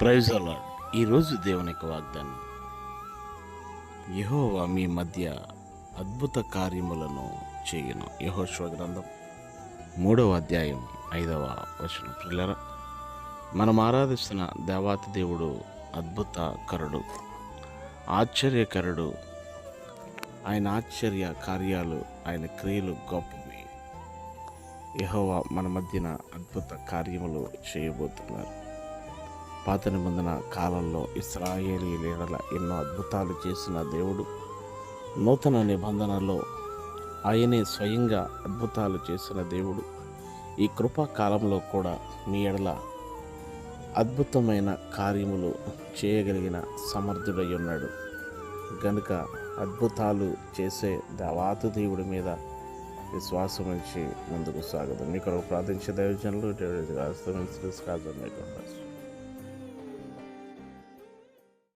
Praise అలాడ్ ఈరోజు దేవుని యొక్క వాగ్దానం. యహోవా మీ మధ్య అద్భుత కార్యములను చేయను. యహోశ్వ గ్రంథం మూడవ అధ్యాయం ఐదవ వచనం. పిల్లర మనం ఆరాధిస్తున్న దేవాతి దేవుడు అద్భుత కరుడు ఆశ్చర్యకరుడు. ఆయన ఆశ్చర్య కార్యాలు ఆయన క్రియలు గొప్పవి. యహోవా మన మధ్యన అద్భుత కార్యములు చేయబోతున్నారు. పాత నిబంధన కాలంలో ఇస్రాయేలీల ఎన్నో అద్భుతాలు చేసిన దేవుడు నూతన నిబంధనలో ఆయనే స్వయంగా అద్భుతాలు చేసిన దేవుడు. ఈ కృపా కాలంలో కూడా మీ ఎడల అద్భుతమైన కార్యములు చేయగలిగిన సమర్థుడై ఉన్నాడు. గనుక అద్భుతాలు చేసే దేవాతు దేవుడి మీద విశ్వాసం నుంచి ముందుకు సాగదు. మీకు ప్రార్థించే దైవజనులు డేవిడ్